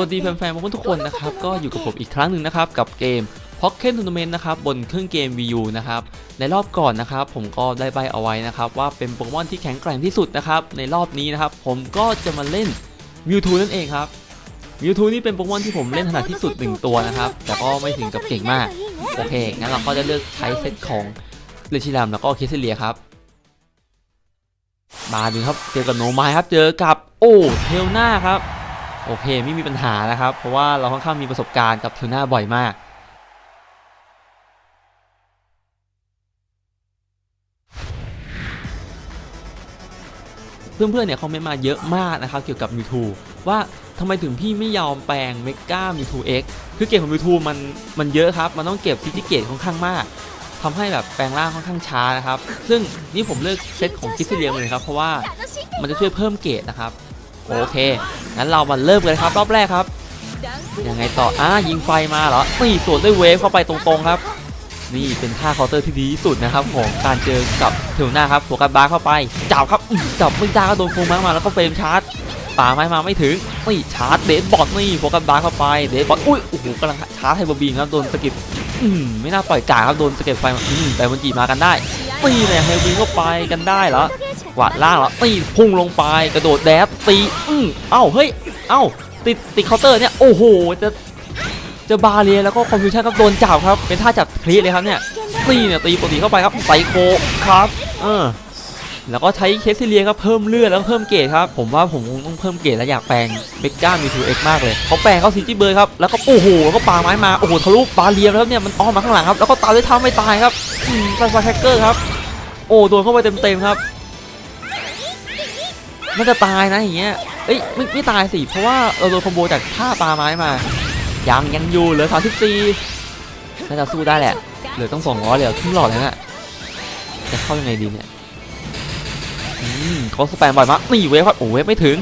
วัสดีแฟนๆทุกคนนะครับ ก็อยู่กับผมอีกครั้งหนึ่งนะครับ กับเกม Pocket Tournament นะครับ บนเครื่องเกม Wii U นะครับ ในรอบก่อนนะครับ ผมก็ได้ใบเอาไว้นะครับ ว่าเป็นโปเกมอนที่แข็งแกร่งที่สุดนะครับ ในรอบนี้นะครับ ผมก็จะมาเล่น Mewtwo นั่นเองครับ Mewtwo นี่เป็นโปเกมอนที่ผมเล่นถนัดที่สุดหนึ่งตัวนะครับ แต่ก็ไม่ถึงกับเก่งมาก โอเค งั้นเราก็จะเลือกใช้เซตของเรชิรามแล้วก็เคสเลียครับมาดูครับ เจอกับโนไมายครับ เจอกับโอ้เทลนาครับ โอเคไม่มีปัญหานะครับ เพราะว่าเราค่อนข้างมีประสบการณ์กับเทลนาบ่อยมากเพื่อนๆเนี่ยคอมเมนต์มาเยอะมากนะครับเกี่ยวกับมิทูว่าทำไมถึงพี่ไม่ยอมแปลงเมกามิทูเอ็กคือเกมของมิทูมันมันเยอะครับ มันต้องเก็บซิติเกตค่อนข้างมากทำให้แบบแปลงร่างค่อนข้างช้านะครับ ซึ่งนี่ผมเลือกเซตของคิสซิเลียมเลยครับ เพราะว่ามันจะช่วยเพิ่มเกตนะครับ โอเค งั้นเรามาเริ่มกันเลยครับรอบแรกครับ ยังไงต่ออ่ายิงไฟมาเหรอนี่สวนด้วยเวฟเข้าไปตรงๆครับ นี่เป็นท่าเคาน์เตอร์ที่ดีที่สุดนะครับของการเจอกับเทลนาครับหัวกันบาร์เข้าไปจับครับจับไม่ได้ก็โดนโฟงมามาแล้วก็เฟรมชาร์จป่าไม้มาไม่ถึงนี่ชาร์จเดดบอทนี่โฟกัสบาร์เข้าไปเดดบอทอุ้ยโอ้โหกำลังชาร์จไฮเบอร์บีครับโดนสกิดอืมไม่น่าปล่อยกาครับโดนสเก็ดไฟอืมแต่มันจีมากันได้ตีเนี่ยไฮเบอร์บีนเข้าไปกันได้เหรอ วาดล่างเหรอตีพุ่งลงไปกระโดดแดบตีอืมเอ้าเฮ้ยเอ้าติดติดเคาน์เตอร์เนี่ยโอ้โหจะจะบาเรียแล้วก็คอมฟิวชันครับโดนจับครับเป็นท่าจับคลีเลยครับเนี่ยตีเนี่ยตีปกติเข้าไปครับไซโคครับเออแล้วก็ใช้เคสซิเลียครับเพิ่มเลือดแล้วก็เพิ่มเกรดครับผมว่าผมคงต้องเพิ่มเกรดและอยากแปลงเบกก้ามีทูเอ็กมากเลยเขาแปลงเขาซีจีเบอร์ครับแล้วก็โอ้โหแล้วก็ปาไม้มาโอ้โหทะลุบาเรียแล้วเนี่ยมันอ้อมมาข้างหลังครับแล้วก็ตามด้วยท่าไม่ตายครับอืมไฟแคคเกอร์ครับโอ้โดนเข้าไปเต็มๆครับ น่าจะตายนะอย่างเงี้ยเอ้ยไม่ไม่ตายสิเพราะว่าเราโดนคอมโบจากท่าปลาไม้มายังยังอยู่เหลือสามสิบสี่น่าจะสู้ได้แหละเหลือต้องสองร้อยเหลือครึ่งหลอดแล้วน่ะจะเข้ายังไงดีเนี่ยอืมเขาสแปมบ่อยมากนี่เวฟครับโอ้เวฟไม่ถึง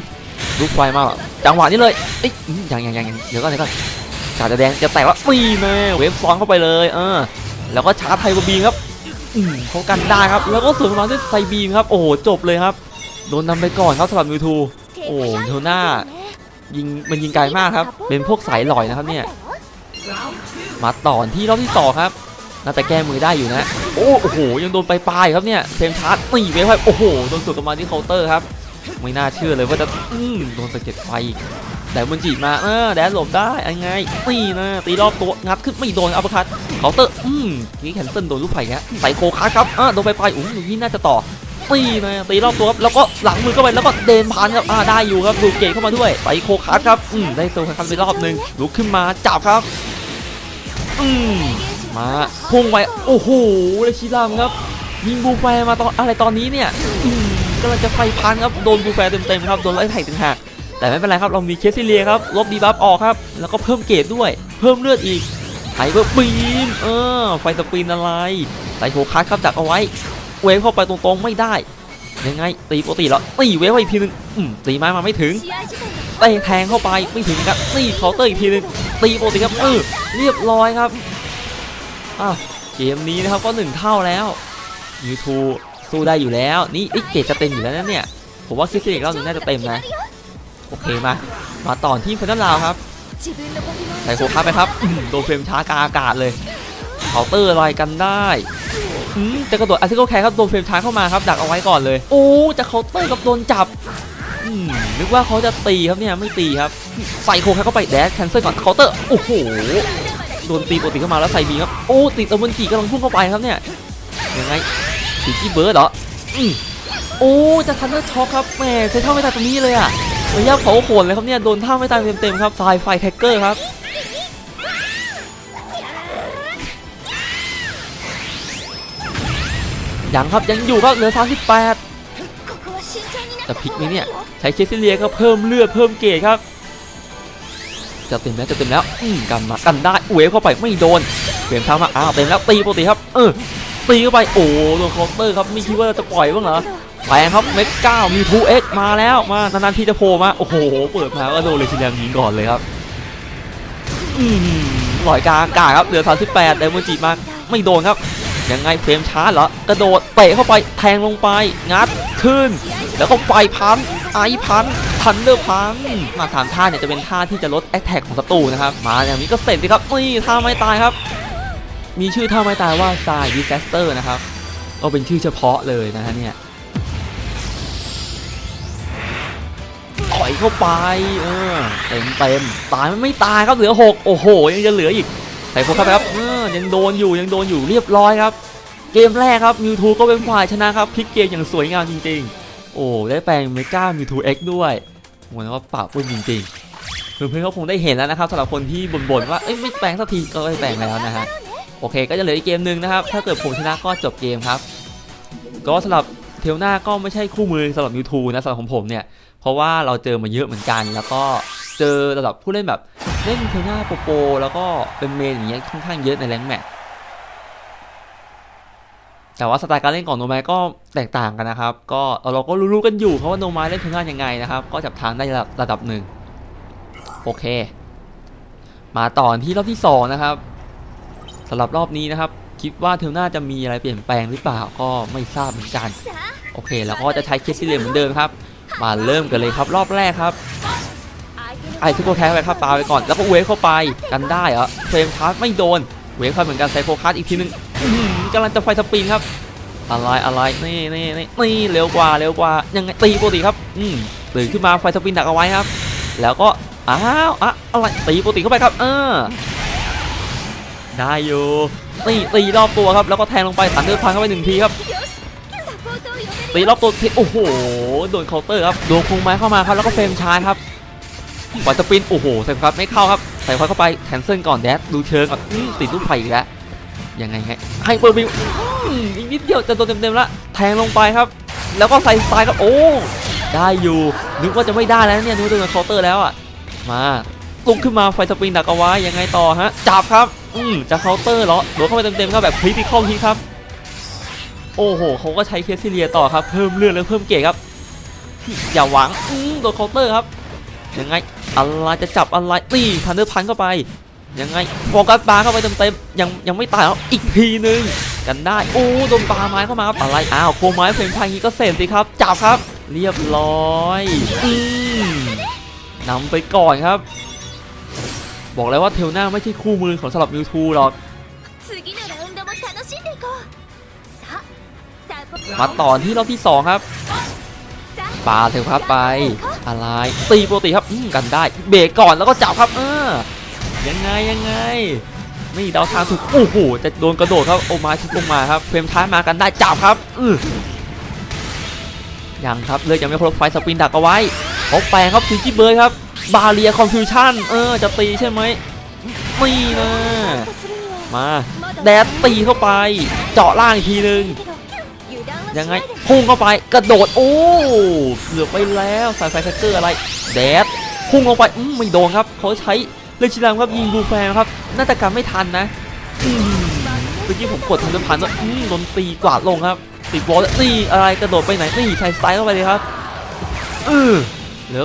ลูกไฟมาแบบจังหวะนี้เลยเอ้ยยังยังยังเดี๋ยวก่อนเดี๋ยวก่อนกาจะแดงจะแตกแล้วนี่แม่เวฟซ้อนเข้าไปเลยเออแล้วก็ชาร์จไทยบีมครับอืมเขากันได้ครับ แล้วก็สวนมาด้วยไซบีมครับ โอ้โห จบเลยครับ โดนนำไปก่อนครับสำหรับมิวทูโอ้เทลน่ายิงมันยิงไกลมากครับ เป็นพวกสายลอยนะครับเนี่ย มาต่อที่รอบที่สองครับ น่าจะแก้มือได้อยู่นะ โอ้โห ยังโดนไปปลายครับเนี่ยเฟรมชาร์จตีไปโอ้โห โดนสุดกลับมาที่เคาน์เตอร์ครับ ไม่น่าเชื่อเลยว่าจะอืมโดนสะเก็ดไฟอีกแต่มันจีบมา เออ แดนหลบได้ยังไงตีนะ ตีรอบตัว งัดขึ้นไม่โดนอัปร์คัตเคาน์เตอร์ อืมนี่แคนเซิลโดนลูกไผ่ฮะใส่โคคัสครับอ่าโดนไปปลายโอ้โหนี่น่าจะต่อ ตีนะตีรอบตัวครับแล้วก็หลังมือเข้าไปแล้วก็เดินพันครับอ่าได้อยู่ครับดูเกตเข้ามาด้วยไปโคคัสครับอืมได้โซคัสไปรอบหนึ่งลุกขึ้นมาจับครับอืมมาพุ่งไปโอ้โหเลยชิรามครับยิงบูแฟมาตอนอะไรตอนนี้เนี่ยอืมกำลังจะไฟพันครับโดนบูแฟเต็มๆครับโดนไล่ไถ่ต่างหากแต่ไม่เป็นไรครับเรามีเคสซิเลียครับลบดีบัฟออกครับแล้วก็เพิ่มเกรดด้วย เพิ่มเลือดอีกไฮเบอร์บีมเออไฟสปรินอะไรไต่โคคัสครับจักเอาไว้ เวฟเข้าไปตรงๆไม่ได้ ยังไงตีปกติแล้วตีเวฟไปอีกทีนึงอืมตีไม้มาไม่ถึงเตะแทงเข้าไปไม่ถึงครับตีเคาน์เตอร์อีกทีนึงตีปกติครับเออเรียบร้อยครับอะเกมนี้นะครับก็หนึ่งเท่าแล้วยูทูสู้ได้อยู่แล้ว นี่เอ้เกรดจะเต็มอยู่แล้วนะเนี่ย ผมว่าคิดสิอีกรอบหนึงน่าจะเต็มนะ โอเคมา มาต่อที่ฟันนัลลาวครับใส่โคคัสไปครับ โดนเฟรมช้ากาอากาศเลยเคาน์เตอร์อะไรกันได้ จะกระโดดอาร์ติโกแคร์ครับโดนเฟรมช้าเข้ามาครับดักเอาไว้ก่อนเลยโอ้จะเคาน์เตอร์กับโดนจับอืมนึกว่าเขาจะตีครับเนี่ยไม่ตีครับ ใส่โคแคร์เข้าไปแดชแคนเซิลก่อนเคาน์เตอร์โอ้โหโดนตีปกติเข้ามาแล้วใส่บีครับโอ้ติดเอาเมนกีกำลังพุ่งเข้าไปครับเนี่ยยังไงตีกี้เบิร์ดเหรออืมโอ้จะทันเดอร์ช็อคครับแหมใช้ท่าไม่ตายตรงนี้เลยอะระยะเผาโขนเลยครับเนี่ยโดนท่าไม่ตายเต็มๆครับไฟไฟแท็กเกอร์ครับ ยังครับยังอยู่ครับเหลือ 38 จะพลิกไหมเนี่ย ใช้เคสซิเลียก็เพิ่มเลือดเพิ่มเกรดครับ จะเต็มแล้วจะเต็มแล้วอืมกันมากันได้เวฟเข้าไปไม่โดนเปลี่ยนทางมาอ้าวเต็มแล้วตีปกติครับ เออตีเข้าไปโอ้โดนคาน์เตอร์ครับไม่คิดว่าจะปล่อยบ้างเหรอแปลงครับเม็ดเก้ามีทูเอ็กมาแล้วมานานๆที่จะโผล่มาโอ้โหเปิดมาก็โดนเลยชิลยมยิงก่อนเลยครับอืมลอยกลางกาครับเหลือ38ไดมอนจิมาไม่โดนครับ ยังไงเฟรมช้าเหรอกระโดดเตะเข้าไปแทงลงไป งัดขึ้น แล้วก็ไฟพันไอพันทันเดอร์พังมาสามท่าเนี่ยจะเป็นท่าที่จะลดแอคแท็กของศัตรูนะครับมาอย่างนี้ก็เสร็จสิครับนี่ท่าไม่ตายครับ มีชื่อท่าไม่ตายว่า s i d Disaster นะครับก็เป็นชื่อเฉพาะเลยนะฮะเนี่ยต่อยเข้าไปเออเต็มเต็มตายไม่ตายครับเหลือหกโอ้โห ยังจะเหลืออีก ส่พวกเข้าไปครับยังโดนอยู่ยังโดนอยู่เรียบร้อยครับ เกมแรกครับมิวทูก็เป็นฝ่ายชนะครับพลิกเกมอย่างสวยงามจริงๆ โอ้ได้แปลงเมก้ามิวทูเอ็กด้วยโหแล้วก็ปราบปื้มจริงๆเพื่อนๆเขาคงได้เห็นแล้วนะครับสำหรับคนที่บ่นๆว่าเอ้ยไม่แปลงสักทีก็ได้แปลงแล้วนะฮะโอเค ก็จะเหลืออีกเกมหนึ่งนะครับ ถ้าเกิดผมชนะก็จบเกมครับ ก็สำหรับเทลนาก็ไม่ใช่คู่มือสำหรับ YouTube นะสำหรับของผมเนี่ย เพราะว่าเราเจอมาเยอะเหมือนกัน แล้วก็เจอระดับผู้เล่นแบบ เล่นเทลนาโปโป แล้วก็เป็นเมนอย่างเงี้ยค่อนข้างเยอะในแรงแมตช์แต่ว่าสไตล์การเล่นของโนไมก็แตกต่างกันนะครับ ก็เราก็รู้ๆกันอยู่เพราะว่าโนไมเล่นเทลนายังไงนะครับ ก็จับทางได้ระดับหนึ่งโอเค มาต่อที่รอบที่สองนะครับสำหรับรอบนี้นะครับ คิดว่าเทลน่าจะมีอะไรเปลี่ยนแปลงหรือเปล่าก็ไม่ทราบเหมือนกัน โอเค แล้วก็จะใช้เคสซิเลียเหมือนเดิมครับ มาเริ่มกันเลยครับรอบแรกครับ ไอ้ทุกโคแคสไปครับปาไปก่อน แล้วก็เวฟเข้าไปกันได้เหรอเฟรมชาร์จไม่โดน เวฟเข้าเหมือนกันไซโคคัสอีกทีนึงกำลังจะไฟสปริงครับ อะไรอะไรนี่นี่นี่นี่เร็วกว่าเร็วกว่ายังไงตีปกติครับ อืมตื่นขึ้นมาไฟสปริงดักเอาไว้ครับ แล้วก็อ้าวอะอะไรตีปกติเข้าไปครับ เออได้อยู่ตีตีรอบตัวครับแล้วก็แทงลงไปสันเดอร์พังเข้าไปหนึ่งทีครับตีรอบตัวทีโอ้โหโดนเคาน์เตอร์ครับโดนคงไม้เข้ามาครับแล้วก็เฟรมชาร์ครับ ปล่อยสปิน โอ้โหใส่ครับไม่เข้าครับ ใส่ควายเข้าไปแคนเซิลก่อนแดดดูเชิงก่อนติดลูกไฟอีกแล้ว ยังไงไงให้เปิดบิวอีกนิดเดียวจะโดนเต็มๆละแทงลงไปครับ แล้วก็ใส่สไตล์ครับโอ้ได้อยู่ นึกว่าจะไม่ได้แล้วเนี่ยนึกว่าจะโดนเคาน์เตอร์แล้วอะมาลุกขึ้นมาไฟสปริงดักเอาไว้ยังไงต่อฮะจับครับอืมจะเคาน์เตอร์เหรอโดนเข้าไปเต็มๆครับแบบคริติคอลทีครับ โอ้โหเขาก็ใช้เคสซิเลียต่อครับเพิ่มเลือดแล้วเพิ่มเกรดครับอย่าหวังอืมโดนเคาน์เตอร์ครับ ยังไงอะไรจะจับอะไรตีทันเดอร์พันเข้าไป ยังไงโฟกัสปลาเข้าไปเต็มเต็มยังยังไม่ตายแล้วอีกทีหนึ่งกันได้โอ้โดนปลาไม้เข้ามาอะไรอ้าวโคไม้เพ่งพังนี้ก็เสร็จสิครับจับครับ เรียบร้อยอืมนำไปก่อนครับ บอกแล้วว่าเทลหน้าไม่ใช่คู่มือของสำหรับมิวทูหรอกมาต่อที่รอบที่ 2 ครับปลาเถอะครับไป อะไรตีปกติครับกันได้เบรกก่อนแล้วก็จับครับอายังไงยังไงไม่ดาวทางถูกโอ้โหจะโดนกระโดดครับโอมาชิดลงมาครับเฟรมท้ายมากันได้จับครับอยังครับเลยยังไม่ครบไฟสปินดักเอาไว้เขาแปลงครับที่เบย์ครับบาเรียคอมฟิวชั่นเออจะตีใช่ไหมไม่นะมาแดดตีเข้าไป เจาะล่างอีกทีนึ่ง ยังไงพุ่งเข้าไปกระโดดโอ้เกือบไปแล้วสายไฟแท็กเกอร์อะไรแดดพุ่งเข้าไปไม่โดนครับเขาใช้เลชิลามครับยิงบูแฟมครับน่าจะกันไม่ทันนะเมื่อกี้ผมกดทันจะผ่านแล้วโดนตีกวาดลงครับติดบอลนี่อะไรกระโดดไปไหนนี่ใช้สไตล์เข้าไปเลยครับเออเหลือ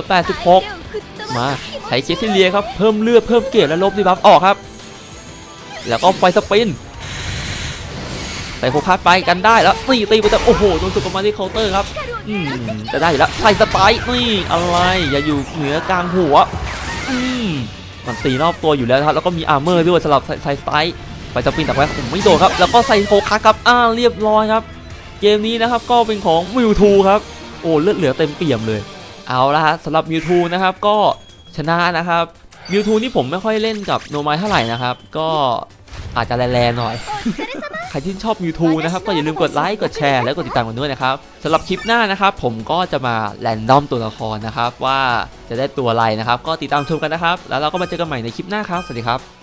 86 มาใช้เคสซเลียครับเพิ่มเลือดเพิ่มเกียรและลบดีบัฟออกครับ แล้วก็ไฟสปิน ใส่โคคัสไปกันได้แล้วนี่ตีไปแต่โอ้โหโดนสุกมาที่เคาน์เตอร์ครับอืมจะได้อยู่แล้วใส่สไปค์นี่อะไรอย่าอยู่เหนือกลางหัวอืมมันตีรอบตัวอยู่แล้วครับแล้วก็มีอาร์เมอร์ด้วยสำหรับใส่ใส่สไปค์ไฟสปินแต่ว่าผมไม่โดนครับ แล้วก็ใส่โคคัสครับอ่าเรียบร้อยครับ เกมนี้นะครับก็เป็นของมิวทูครับโอ้เลือดเหลือเต็มเปี่ยมเลย เอาละฮะสำหรับมิวทูนะครับก็ชนะนะครับมิวทูนี่ผมไม่ค่อยเล่นกับโนไมเท่าไหร่นะครับ ก็อาจจะแรงๆหน่อย ใครที่ชอบมิวทูนะครับ ก็อย่าลืมกดไลค์กดแชร์และกดติดตามกันด้วยนะครับสำหรับคลิปหน้านะครับผมก็จะมาแรนดอมตัวละครนะครับ ว่าจะได้ตัวอะไรนะครับ ก็ติดตามชมกันนะครับ แล้วเราก็มาเจอกันใหม่ในคลิปหน้าครับสวัสดีครับ